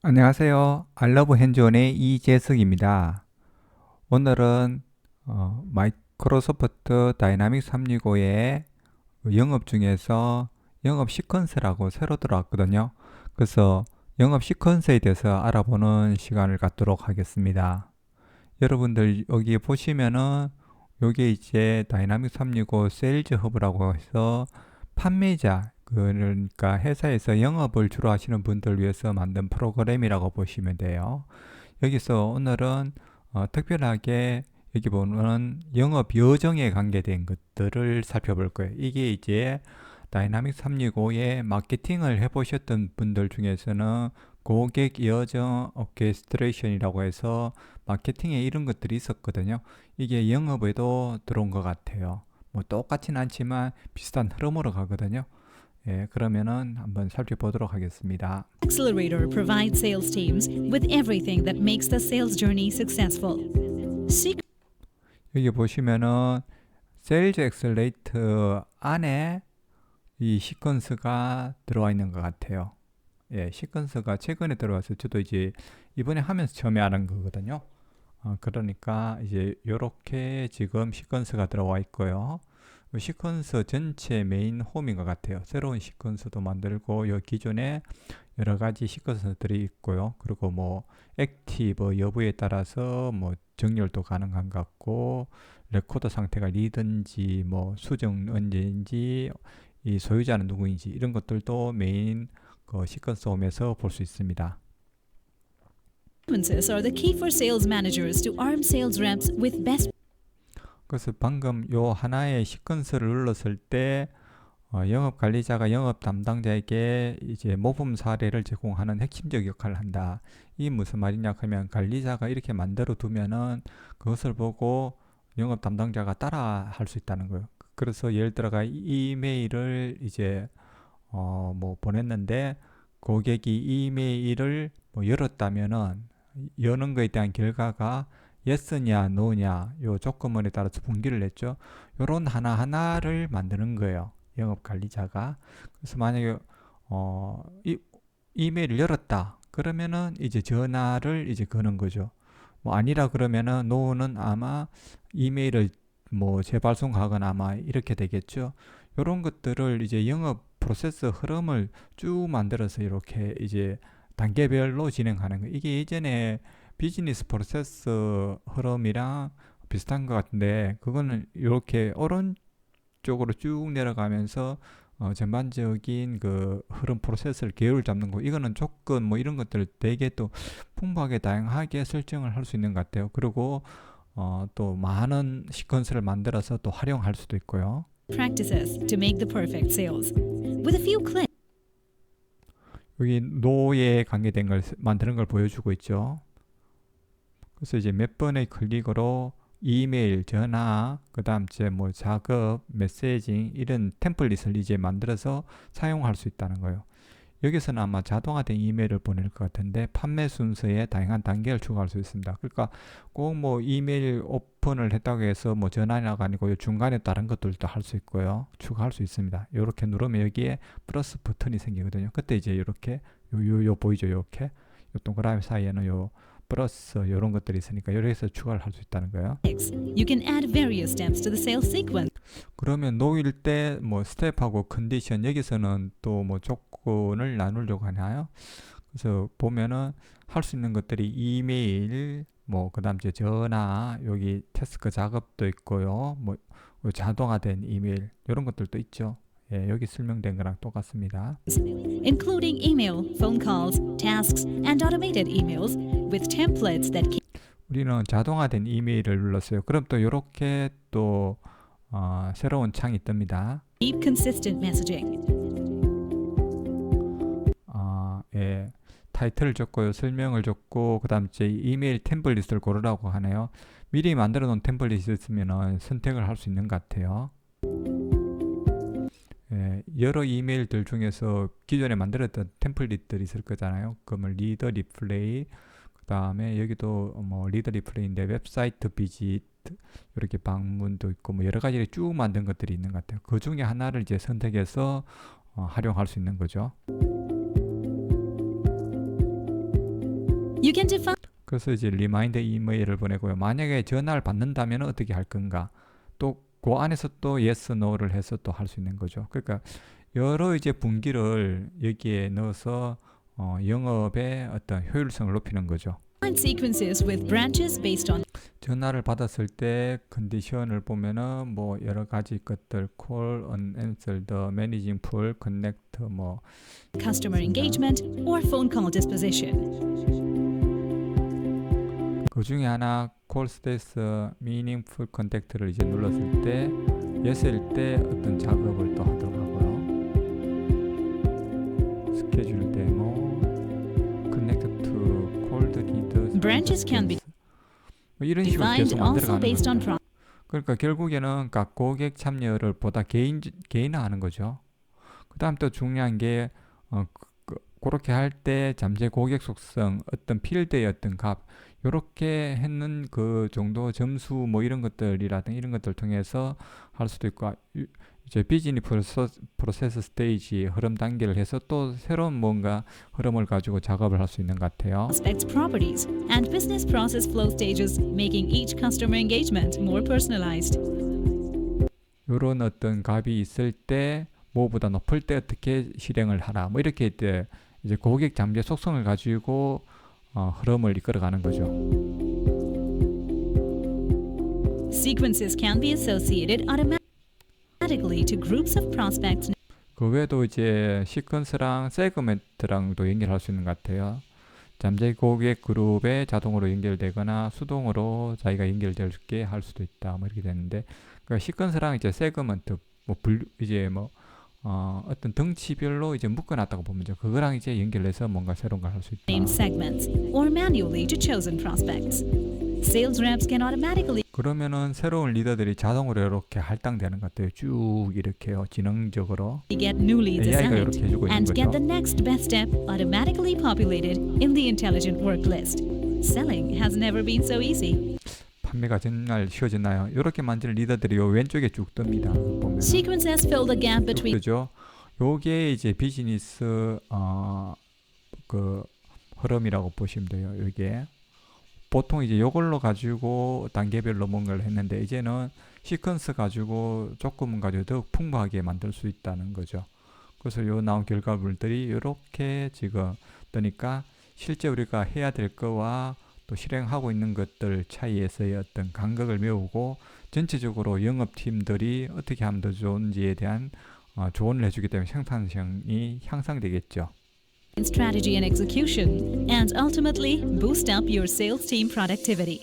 안녕하세요. 알러브 핸즈온의 이재석입니다. 오늘은 어, 마이크로소프트 다이나믹 365의 영업 중에서 영업 시퀀스라고 새로 들어왔거든요. 그래서 영업 시퀀스에 대해서 알아보는 시간을 갖도록 하겠습니다. 여러분들 여기 보시면은 여기 이제 다이나믹 365 세일즈 허브라고 해서 판매자 그러니까 회사에서 영업을 주로 하시는 분들 위해서 만든 프로그램이라고 보시면 돼요. 여기서 오늘은 어, 특별하게 여기 보면 영업 여정에 관계된 것들을 살펴볼 거예요. 이게 이제 다이나믹 365에 마케팅을 해보셨던 분들 중에서는 고객 여정 오케스트레이션이라고 해서 마케팅에 이런 것들이 있었거든요. 이게 영업에도 들어온 것 같아요. 뭐 똑같진 않지만 비슷한 흐름으로 가거든요. 예, 그러면은 한번 살펴보도록 하겠습니다. Accelerator provides sales teams with everything that makes the sales journey successful. Seek 여기 보시면은 세일즈 엑셀레이터 안에 이 시퀀스가 들어와 있는 것 같아요. 예, 시퀀스가 최근에 들어와서 저도 이제 이번에 하면서 처음에 아는 거거든요. 어, 그러니까 이제 이렇게 지금 시퀀스가 들어와 있고요. 시퀀스 전체 메인 홈인 것 같아요. 새로운 시퀀스도 만들고 요 기존에 여러 가지 시퀀스들이 있고요. 그리고 뭐 액티브 여부에 따라서 뭐 정렬도 가능한 것 같고 레코더 상태가 리든지 뭐 수정 언제인지 이 소유자는 누구인지 이런 것들도 메인 그 시퀀스 홈에서 볼 수 있습니다. are the key for sales managers to arm sales reps with best 그래서 방금 요 하나의 시퀀스를 눌렀을 때 어, 영업 관리자가 영업 담당자에게 이제 모범 사례를 제공하는 핵심적 역할을 한다. 이 무슨 말이냐 하면 관리자가 이렇게 만들어 두면은 그것을 보고 영업 담당자가 따라 할 수 있다는 거예요. 그래서 예를 들어가 이메일을 이제 어 뭐 보냈는데 고객이 이메일을 뭐 열었다면은 여는 거에 대한 결과가 yes냐 no냐 요 조건문에 따라서 분기를 냈죠. 요런 하나하나를 만드는 거예요. 영업 관리자가. 그래서 만약에 어 이, 이메일을 열었다. 그러면은 이제 전화를 이제 거는 거죠. 뭐 아니라 그러면은 no는 아마 이메일을 뭐 재발송하거나 아마 이렇게 되겠죠. 요런 것들을 이제 영업 프로세스 흐름을 쭉 만들어서 이렇게 이제 단계별로 진행하는 거. 이게 예전에 비즈니스 프로세스 흐름이랑 비슷한 것 같은데 그거는 이렇게 오른쪽으로 쭉 내려가면서 어, 전반적인 그 흐름 프로세스를 계율 잡는 거 이거는 조건 뭐 이런 것들을 되게 또 풍부하게 다양하게 설정을 할 수 있는 것 같아요. 그리고 어, 또 많은 시퀀스를 만들어서 또 활용할 수도 있고요. practices to make the perfect sales. With a few clicks, 여기 노에 관계된 걸 만드는 걸 보여주고 있죠. 그래서 이제 몇 번의 클릭으로 이메일, 전화, 그 다음 이제 뭐 작업, 메시징 이런 템플릿을 이제 만들어서 사용할 수 있다는 거예요. 여기서는 아마 자동화된 이메일을 보낼 것 같은데 판매 순서에 다양한 단계를 추가할 수 있습니다. 그러니까 꼭 뭐 이메일 오픈을 했다고 해서 뭐 전화가 아니고 중간에 다른 것들도 할 수 있고요. 추가할 수 있습니다. 이렇게 누르면 여기에 플러스 버튼이 생기거든요. 그때 이제 이렇게 요, 요, 요 보이죠? 이렇게 요 동그라미 사이에는 요 플러스 이런 것들이 있으니까 여기서 추가를 할 수 있다는 거예요. you can add various steps to the sales sequence. 그러면 놓일 때 뭐 스텝하고 컨디션 여기서는 또 뭐 조건을 나누려고 하나요? 그래서 보면은 할 수 있는 것들이 이메일 뭐 그다음 이제 전화 여기 태스크 작업도 있고요. 뭐 자동화된 이메일 이런 것들도 있죠. 예, 여기 설명된 거랑 똑같습니다. including email, phone calls, tasks, and automated emails with templates that keep 우리는 자동화된 이메일을 눌렀어요. 그럼 또 이렇게 또 어, 새로운 창이 뜹니다. consistent messaging. 아, 예. 타이틀을 줬고요. 설명을 줬고 그다음 이제 이메일 템플릿을 고르라고 하네요. 미리 만들어 놓은 템플릿이 있으면 선택을 할 수 있는 것 같아요. 예, 여러 이메일들 중에서 기존에 만들었던 템플릿들이 있을 거잖아요. 그러면 리더 리플레이 그 다음에 여기도 뭐 리더 리플레이인데 웹사이트 비짓 이렇게 방문도 있고 뭐 여러 가지 쭉 만든 것들이 있는 것 같아요. 그 중에 하나를 이제 선택해서 어, 활용할 수 있는 거죠. You can define 그래서 이제 리마인드 이메일을 보내고요. 만약에 전화를 받는다면 어떻게 할 건가? 또 그 안에서 또 yes, no를 해서 또 할 수 있는 거죠. 그러니까 여러 이제 분기를 여기에 넣어서 어, 영업의 어떤 효율성을 높이는 거죠. sequences with branches based on 전화를 받았을 때 컨디션을 보면은 뭐 여러 가지 것들 call, unanswered, managing pool, connect 뭐 customer engagement or phone call disposition. 그 중에 하나 call status meaningful contact를 이제 눌렀을 때 yes일 때 어떤 작업을 또 하도록 하고요. 스케줄 데모 connect to cold lead Branches can be 뭐 이런 식으로 계속 also 만들어가는 based on 거죠. 그러니까 결국에는 각 고객 참여를 보다 개인 개인화하는 거죠. 그다음 또 중요한 게 어, 그, 그렇게 할 때 잠재 고객 속성, 어떤 필드의 어떤 값, 요렇게 했는 그 정도 점수 뭐 이런 것들이라든 이런 것들 통해서 할 수도 있고 아, 이- 이제 비즈니 프로세스, 프로세스 스테이지 흐름 단계를 해서 또 새로운 뭔가 흐름을 가지고 작업을 할 수 있는 것 같아요. prospects properties and business process flow stages, making each customer engagement more personalized. 요런 어떤 값이 있을 때 뭐보다 높을 때 어떻게 실행을 하라 뭐 이렇게 이제 이제 고객 잠재 속성을 가지고 어, 흐름을 이끌어가는 거죠. Sequences can be associated automatically to groups of prospects 그 외에도 이제 시퀀스랑 세그멘트랑도 연결할 수 있는 것 같아요. 잠재 고객 그룹에 자동으로 연결되거나 수동으로 자기가 연결되게 할 수도 있다. 뭐 이렇게 되는데 그러니까 시퀀스랑 이제 세그멘트 뭐분 이제 뭐 어, 어떤 덩치별로 이제 묶어놨다고 보면 죠 그거랑 이제 연결해서 뭔가 새로운 걸 할 수 있다. segments or manually to chosen prospects. Sales reps can automatically 그러면은 새로운 리더들이 자동으로 이렇게 할당되는 것 같아요. 쭉 이렇게요. 지능적으로 get new leads AI가 assigned 이렇게 해주고 있는 and get 거죠. the next best step automatically populated in the intelligent work list. Selling has never been so easy. 판매가 정말 쉬워졌나요? 이렇게 만든 리더들이 요 왼쪽에 쭉 뜹니다. 보면 그죠? 요게 이제 비즈니스 어 그 흐름이라고 보시면 돼요. 이게 보통 이제 요걸로 가지고 단계별로 뭔가를 했는데 이제는 시퀀스 가지고 조금 가지고 더 풍부하게 만들 수 있다는 거죠. 그래서 요 나온 결과물들이 이렇게 지금 뜨니까 실제 우리가 해야 될 거와 또 실행하고 있는 것들 차이에서의 어떤 간극을 메우고 전체적으로 영업팀들이 어떻게 하면 더 좋은지에 대한 어, 조언을 해주기 때문에 생산성이 향상되겠죠. strategy and execution, and ultimately boost up your sales team productivity.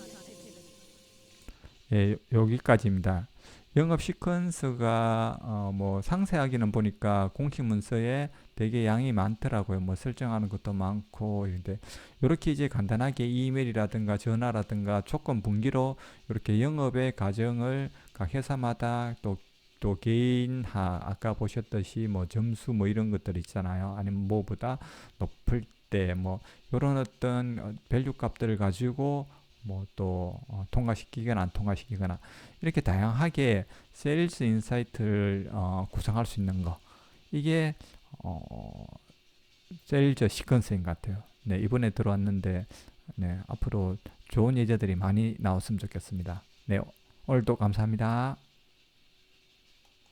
예, 여기까지입니다. 영업 시퀀스가 어, 뭐 상세하게는 보니까 공식 문서에 되게 양이 많더라고요. 뭐 설정하는 것도 많고 이런데 이렇게 이제 간단하게 이메일이라든가 전화라든가 조건 분기로 이렇게 영업의 과정을 각 회사마다 또또 개인화 아까 보셨듯이 뭐 점수 뭐 이런 것들 있잖아요. 아니면 뭐보다 높을 때 뭐 이런 어떤 어, 밸류 값들을 가지고 뭐또 어, 통과시키거나 안 통과시키거나 이렇게 다양하게 세일즈 인사이트를 어, 구성할 수 있는 거 이게 어, 세일즈 것 같아요. 네 이번에 들어왔는데 네 앞으로 좋은 예제들이 많이 나왔으면 좋겠습니다. 네 오늘도 감사합니다.